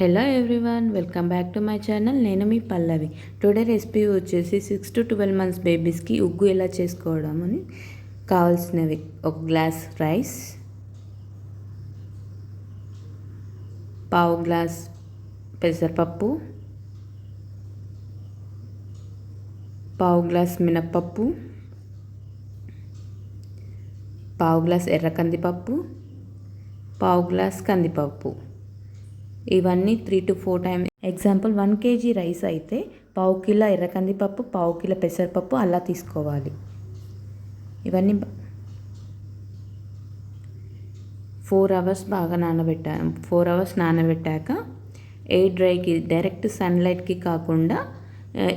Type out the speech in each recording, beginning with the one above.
Hello everyone welcome back to my channel నేను మీ Pallavi today recipe వచ్చేసి సిక్స్ టు ట్వెల్వ్ మంత్స్ బేబీస్కి ఉగ్గు ఎలా చేసుకోవడం అని కావాల్సినవి ఒక గ్లాస్ రైస్ పావు గ్లాస్ పెసరపప్పు పావు గ్లాస్ మినప్పప్పు పావు గ్లాస్ ఎర్ర కందిపప్పు పావు గ్లాస్ కందిపప్పు ఇవన్నీ three to four time example one KG rice అయితే పావు కిలో పప్పు పావు కిలో పెసరపప్పు అలా తీసుకోవాలి ఇవన్నీ ఫోర్ అవర్స్ బాగా నానబెట్టా ఫోర్ అవర్స్ నానబెట్టాక ఎయిర్ డ్రైకి డైరెక్ట్ సన్లైట్కి కాకుండా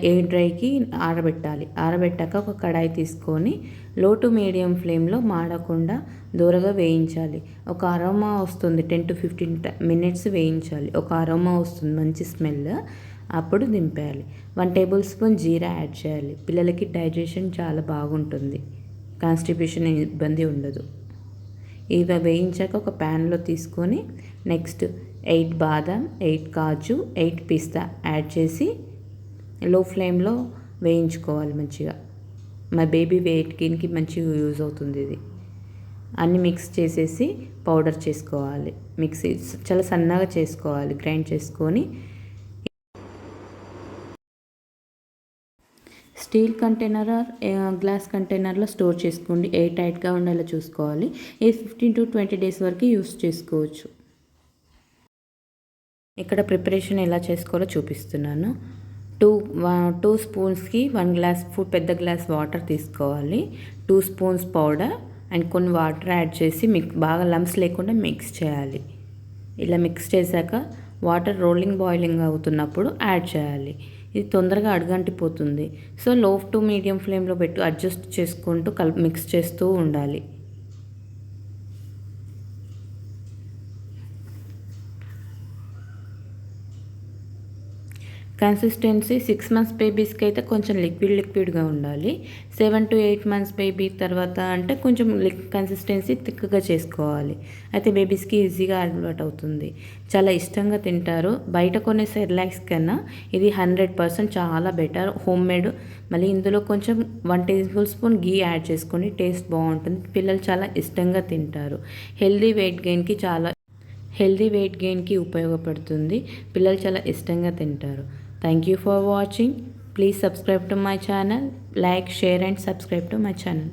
ఎయిర్ డ్రైకి ఆరబెట్టాలి ఆరబెట్టాక ఒక కడాయి తీసుకొని లో టు మీడియం ఫ్లేమ్లో మాడకుండా దూరగా వేయించాలి ఒక అరోమా వస్తుంది టెన్ టు ఫిఫ్టీన్ మినిట్స్ వేయించాలి ఒక అరోమా వస్తుంది మంచి స్మెల్ అప్పుడు దింపేయాలి వన్ టేబుల్ స్పూన్ జీరా యాడ్ చేయాలి పిల్లలకి డైజెషన్ చాలా బాగుంటుంది కాన్స్టిపేషన్ ఇబ్బంది ఉండదు ఇవి వేయించాక ఒక ప్యాన్లో తీసుకొని నెక్స్ట్ ఎయిట్ బాదం ఎయిట్ కాజు ఎయిట్ పిస్తా యాడ్ చేసి లో ఫ్లేమ్లో వేయించుకోవాలి మంచిగా మా బేబీ వెయిట్ గెయిన్కి మంచిగా యూజ్ అవుతుంది ఇది అన్ని మిక్స్ చేసేసి పౌడర్ చేసుకోవాలి మిక్సీ చాలా సన్నగా చేసుకోవాలి గ్రైండ్ చేసుకొని స్టీల్ కంటైనర్ గ్లాస్ కంటైనర్లో స్టోర్ చేసుకోండి ఎయిర్ టైట్గా ఉండేలా చూసుకోవాలి ఇది ఫిఫ్టీన్ టు ట్వంటీ డేస్ వరకు యూస్ చేసుకోవచ్చు ఇక్కడ ప్రిపరేషన్ ఎలా చేసుకోవాలో చూపిస్తున్నాను టూ టూ స్పూన్స్కి వన్ గ్లాస్ పెద్ద గ్లాస్ వాటర్ తీసుకోవాలి టూ స్పూన్స్ పౌడర్ అండ్ కొన్ని వాటర్ యాడ్ చేసి మిక్స్ బాగా లమ్స్ లేకుండా మిక్స్ చేయాలి ఇలా మిక్స్ చేశాక వాటర్ రోలింగ్ బాయిలింగ్ అవుతున్నప్పుడు యాడ్ చేయాలి ఇది తొందరగా అడుగంటిపోతుంది సో లో టు మీడియం ఫ్లేమ్లో పెట్టి అడ్జస్ట్ చేసుకుంటూ కల్ మిక్స్ చేస్తూ ఉండాలి కన్సిస్టెన్సీ సిక్స్ మంత్స్ బేబీస్కి అయితే కొంచెం లిక్విడ్ లిక్విడ్గా ఉండాలి seven to eight months baby తర్వాత అంటే కొంచెం లిక్ కన్సిస్టెన్సీ థిక్గా చేసుకోవాలి అయితే బేబీస్కి ఈజీగా అలవాటు అవుతుంది చాలా ఇష్టంగా తింటారు బయట కొనే సెర్లాక్స్ కన్నా ఇది హండ్రెడ్ పర్సెంట్ చాలా బెటర్ హోమ్ మేడ్ మళ్ళీ ఇందులో కొంచెం వన్ టేబుల్ స్పూన్ గీ యాడ్ చేసుకొని టేస్ట్ బాగుంటుంది పిల్లలు చాలా ఇష్టంగా తింటారు హెల్దీ వెయిట్ గెయిన్కి చాలా హెల్దీ వెయిట్ గెయిన్కి ఉపయోగపడుతుంది పిల్లలు చాలా ఇష్టంగా తింటారు Thank you for watching. Please subscribe to my channel. Like, share and subscribe to my channel.